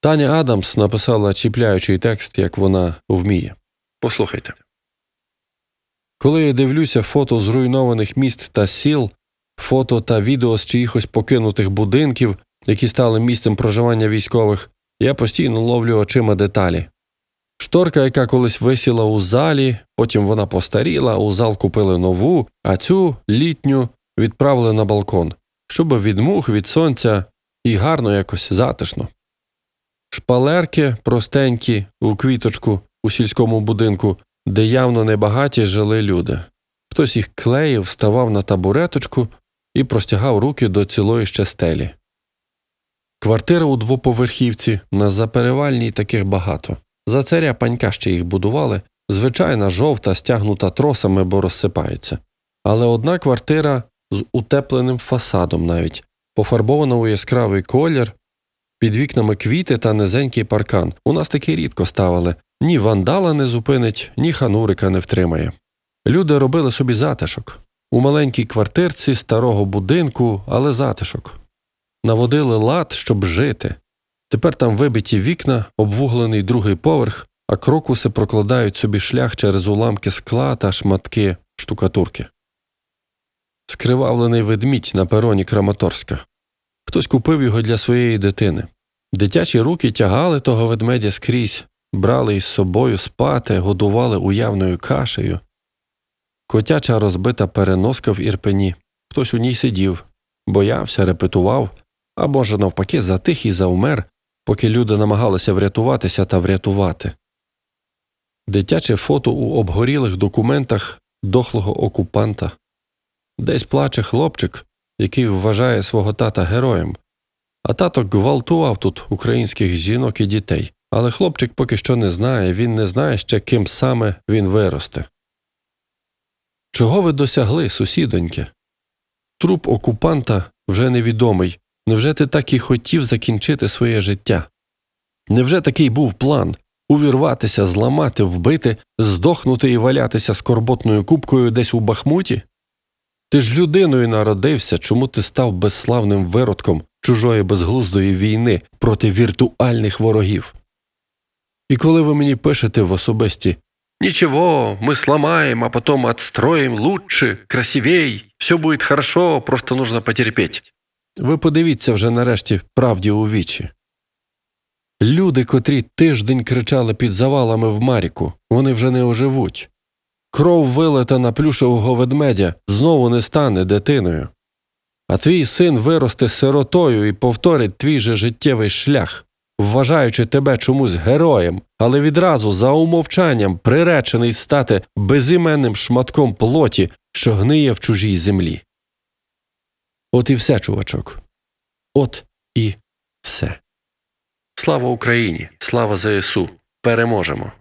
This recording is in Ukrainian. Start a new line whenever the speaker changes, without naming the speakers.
Таня Адамс написала чіпляючий текст, як вона вміє. Послухайте. Коли я дивлюся фото зруйнованих міст та сіл, фото та відео з чиїхось покинутих будинків, які стали місцем проживання військових, я постійно ловлю очима деталі. Шторка, яка колись висіла у залі, потім вона постаріла, у зал купили нову, а цю літню відправили на балкон, щоб від мух, від сонця і гарно якось затишно. Шпалерки простенькі у квіточку у сільському будинку, де явно небагаті жили люди. Хтось їх клеїв, ставав на табуреточку і простягав руки до цілої ще стелі. Квартира у двоповерхівці, на заперевальній таких багато. За царя панька ще їх будували, звичайна жовта, стягнута тросами, бо розсипається. Але одна квартира з утепленим фасадом навіть, пофарбована у яскравий колір, під вікнами квіти та низенький паркан. У нас таки рідко ставили. Ні вандала не зупинить, ні ханурика не втримає. Люди робили собі затишок. У маленькій квартирці старого будинку, але затишок. Наводили лад, щоб жити. Тепер там вибиті вікна, обвуглений другий поверх, а крокуси прокладають собі шлях через уламки скла та шматки штукатурки. Скривавлений ведмідь на пероні Краматорська. Хтось купив його для своєї дитини. Дитячі руки тягали того ведмедя скрізь, брали із собою спати, годували уявною кашею. Котяча розбита переноска в ірпені. Хтось у ній сидів, боявся, репетував, а може, навпаки, затих і завмер, поки люди намагалися врятуватися та врятувати. Дитяче фото у обгорілих документах дохлого окупанта. Десь плаче хлопчик, який вважає свого тата героєм, а тато гвалтував тут українських жінок і дітей. Але хлопчик поки що не знає, він не знає ще, ким саме він виросте. Чого ви досягли, сусідоньке? Труп окупанта вже невідомий. Невже ти так і хотів закінчити своє життя? Невже такий був план увірватися, зламати, вбити, здохнути і валятися скорботною кубкою десь у бахмуті? Ти ж людиною народився, чому ти став безславним виродком чужої безглуздої війни проти віртуальних ворогів? І коли ви мені пишете в особисті «Ничего, мы сломаем, а потом отстроим лучше, красивей, все будет хорошо, просто нужно потерпеть». Ви подивіться вже нарешті правді у вічі. Люди, котрі тиждень кричали під завалами в Маріку, вони вже не оживуть. Кров вилета на плюшевого ведмедя знову не стане дитиною. А твій син виросте сиротою і повторить твій же життєвий шлях, вважаючи тебе чомусь героєм, але відразу за умовчанням приречений стати безіменним шматком плоті, що гниє в чужій землі. От і все, чувачок. От і все. Слава Україні! Слава ЗСУ! Переможемо!